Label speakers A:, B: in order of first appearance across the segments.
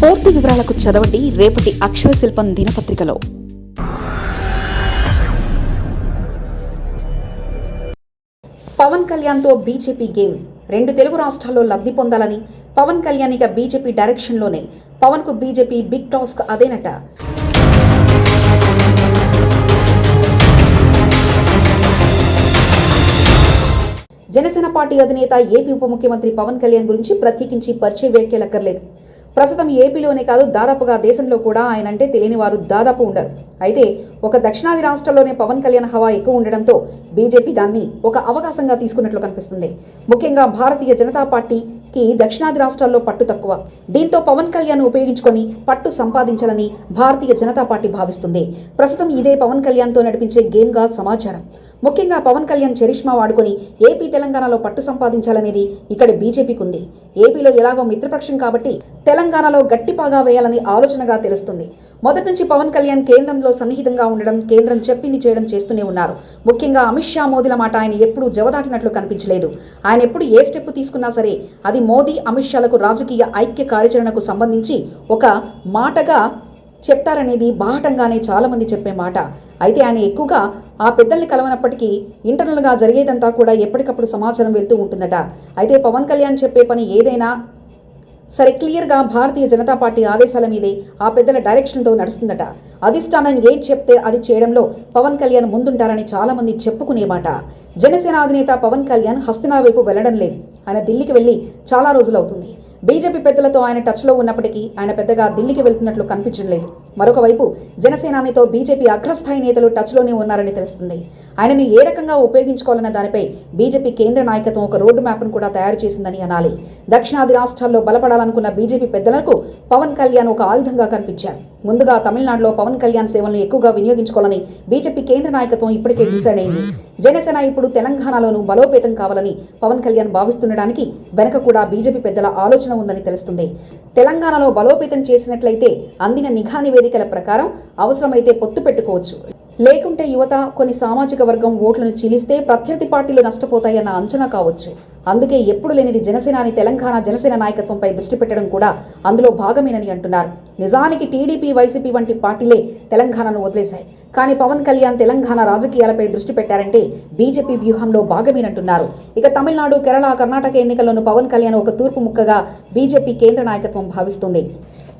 A: పూర్తి వివరాలకు చదవండి రేపటి అక్షర శిల్పం దినపత్రికలో. పవన్ కళ్యాణ్తో బీజేపీ గేమ్. రెండు తెలుగు రాష్ట్రాల్లో లబ్ధి పొందాలని పవన్ కళ్యాణ్ ఇక బీజేపీ డైరెక్షన్లోనే. పవన్కు బీజేపీ బిగ్ టాస్క్ అదేనట. జనసేన పార్టీ అధినేత ఏపీ ఉప ముఖ్యమంత్రి పవన్ కళ్యాణ్ గురించి ప్రత్యేకించి పరిచయ వ్యాఖ్యలక్కర్లేదు ప్రస్తుతం ఏపీలోనే కాదు దాదాపుగా దేశంలో కూడా ఆయన అంటే తెలియని వారు దాదాపు ఉండరు. అయితే ఒక దక్షిణాది రాష్ట్రాల్లోనే పవన్ కళ్యాణ్ హవా ఎక్కువ ఉండడంతో బీజేపీ దాన్ని ఒక అవకాశంగా తీసుకున్నట్లు కనిపిస్తుంది. ముఖ్యంగా భారతీయ జనతా పార్టీకి దక్షిణాది రాష్ట్రాల్లో పట్టు తక్కువ. దీంతో పవన్ కళ్యాణ్ ఉపయోగించుకొని పట్టు సంపాదించాలని భారతీయ జనతా పార్టీ భావిస్తుంది. ప్రస్తుతం ఇదే పవన్ కళ్యాణ్తో నడిపించే గేమ్గా సమాచారం. ముఖ్యంగా పవన్ కళ్యాణ్ చరిష్మా వాడుకొని ఏపీ తెలంగాణలో పట్టు సంపాదించాలనేది ఇక్కడ బీజేపీకి ఉంది ఏపీలో ఎలాగో మిత్రపక్షం కాబట్టి తెలంగాణలో గట్టిపాగా వేయాలని ఆలోచనగా తెలుస్తుంది. మొదటి నుంచి పవన్ కళ్యాణ్ కేంద్రంలో సన్నిహితంగా ఉండడం కేంద్రం చెప్పింది చేయడం చేస్తూనే ఉన్నారు. ముఖ్యంగా అమిత్ షా మోదీల మాట ఆయన ఎప్పుడూ జవదాటినట్లు కనిపించలేదు. ఆయన ఎప్పుడు ఏ స్టెప్ తీసుకున్నా సరే అది మోదీ అమిత్ షాలకు రాజకీయ ఐక్య కార్యాచరణకు సంబంధించి ఒక మాటగా చెప్తారనేది బాహటంగానే చాలామంది చెప్పే మాట. అయితే ఆయన ఎక్కువగా ఆ పెద్దల్ని కలవనప్పటికీ ఇంటర్నల్గా జరిగేదంతా కూడా ఎప్పటికప్పుడు సమాచారం వెళ్తూ ఉంటుందట. అయితే పవన్ కళ్యాణ్ చెప్పే పని ఏదైనా సరే క్లియర్గా భారతీయ జనతా పార్టీ ఆదేశాల మీదే ఆ పెద్దల డైరెక్షన్తో నడుస్తుందట. అధిష్టానం ఏం చెప్తే అది చేయడంలో పవన్ కళ్యాణ్ ముందుంటారని చాలామంది చెప్పుకునే మాట. జనసేన అధినేత పవన్ కళ్యాణ్ హస్తినా వైపు వెళ్ళడం లేదు. ఆయన ఢిల్లీకి వెళ్ళి చాలా రోజులు అవుతుంది బీజేపీ పెద్దలతో ఆయన టచ్లో ఉన్నప్పటికీ ఆయన పెద్దగా ఢిల్లీకి వెళ్తున్నట్లు కనిపించడం లేదు. మరొక వైపు జనసేనానితో బీజేపీ అగ్రస్థాయి నేతలు టచ్లోనే ఉన్నారని తెలుస్తుంది. ఆయనను ఏ రకంగా ఉపయోగించుకోవాలన్న దానిపై బీజేపీ కేంద్ర నాయకత్వం ఒక రోడ్డు మ్యాప్ను కూడా తయారు చేసిందని అనాలి. దక్షిణాది రాష్ట్రాల్లో బలపడాలనుకున్న బీజేపీ పెద్దలకు పవన్ కళ్యాణ్ ఒక ఆయుధంగా కనిపించారు. ముందుగా తమిళనాడులో పవన్ కళ్యాణ్ సేవలను ఎక్కువగా వినియోగించుకోవాలని బీజేపీ కేంద్ర నాయకత్వం ఇప్పటికే డిసైడ్ అయింది. జనసేన ఇప్పుడు తెలంగాణలోనూ బలోపేతం కావాలని పవన్ కళ్యాణ్ భావిస్తుండడానికి వెనక కూడా బీజేపీ పెద్దల ఆలోచన ఆలోచన ఉందని తెలుస్తుంది. తెలంగాణలో బలోపేతం చేసినట్లయితే అందిన నిఘా నివేదికల ప్రకారం అవసరమైతే పొత్తు పెట్టుకోవచ్చు. లేకుంటే యువత కొన్ని సామాజిక వర్గం ఓట్లను చీలిస్తే ప్రత్యర్థి పార్టీలు నష్టపోతాయన్న అంచనా కావచ్చు. అందుకే ఎప్పుడు లేనిది జనసేనాని తెలంగాణ జనసేన నాయకత్వంపై దృష్టి పెట్టడం కూడా అందులో భాగమేనని అంటున్నారు. నిజానికి టీడీపీ వైసీపీ వంటి పార్టీలే తెలంగాణను వదిలేశాయి. కానీ పవన్ కళ్యాణ్ తెలంగాణ రాజకీయాలపై దృష్టి పెట్టారంటే బీజేపీ వ్యూహంలో భాగమేనంటున్నారు. ఇక తమిళనాడు కేరళ కర్ణాటక ఎన్నికల్లోనూ పవన్ కళ్యాణ్ ఒక తూర్పు ముక్కగా బీజేపీ కేంద్ర నాయకత్వం భావిస్తుంది.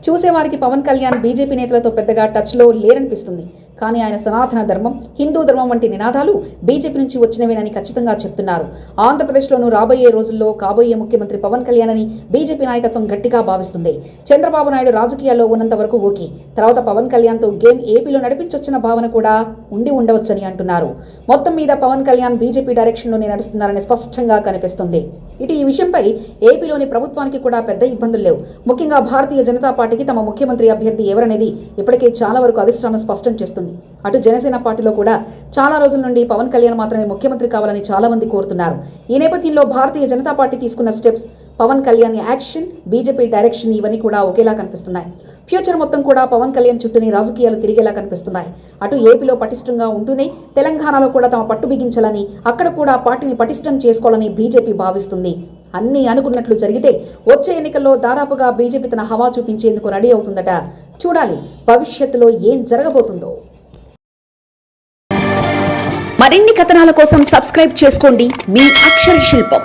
A: చూసేవారికి పవన్ కళ్యాణ్ బీజేపీ నేతలతో పెద్దగా టచ్లో లేరనిపిస్తుంది. కానీ ఆయన సనాతన ధర్మం హిందూ ధర్మం వంటి నినాదాలు బీజేపీ నుంచి వచ్చినవేనని ఖచ్చితంగా చెప్తున్నారు. ఆంధ్రప్రదేశ్లోనూ రాబోయే రోజుల్లో కాబోయే ముఖ్యమంత్రి పవన్ కళ్యాణ్ అని బీజేపీ నాయకత్వం గట్టిగా భావిస్తుంది. చంద్రబాబు నాయుడు రాజకీయాల్లో ఉన్నంత వరకు ఓకే. తర్వాత పవన్ కళ్యాణ్తో గేమ్ ఏపీలో నడిపించొచ్చిన భావన కూడా ఉండి ఉండవచ్చని అంటున్నారు. మొత్తం మీద పవన్ కళ్యాణ్ బీజేపీ డైరెక్షన్లోనే నడుస్తున్నారని స్పష్టంగా కనిపిస్తుంది. ఇటు ఈ విషయంపై ఏపీలోని ప్రభుత్వానికి కూడా పెద్ద ఇబ్బందులు లేవు. ముఖ్యంగా భారతీయ జనతా పార్టీకి తమ ముఖ్యమంత్రి అభ్యర్థి ఎవరనేది ఇప్పటికే చాలా వరకు అధిష్టానం స్పష్టం చేస్తుంది. అటు జనసేన పార్టీలో కూడా చాలా రోజుల నుండి పవన్ కళ్యాణ్ మాత్రమే ముఖ్యమంత్రి కావాలని చాలా మంది కోరుతున్నారు. ఈ నేపథ్యంలో భారతీయ జనతా పార్టీ తీసుకున్న steps Pawan Kalyan action BJP direction ఇవన్నీ కూడా ఒకేలా కనిపిస్తున్నాయి. ఫ్యూచర్ మొత్తం కూడా పవన్ కళ్యాణ్ చుట్టూనే రాజకీయాలు తిరిగేలా కనిపిస్తున్నాయి. అటు ఏపీలో పటిష్టంగా ఉంటూనే తెలంగాణలో కూడా తమ పట్టు బిగించాలని అక్కడ కూడా పార్టీని పటిష్టం చేసుకోవాలని బీజేపీ భావిస్తుంది. అన్నీ అనుకున్నట్లు జరిగితే వచ్చే ఎన్నికల్లో దాదాపుగా బీజేపీ తన హవా చూపించేందుకు రెడీ అవుతుందట. చూడాలి భవిష్యత్తులో ఏం జరగబోతుందో. మరిన్ని కథనాల కోసం సబ్స్క్రైబ్ చేసుకోండి మీ అక్షర శిల్పం.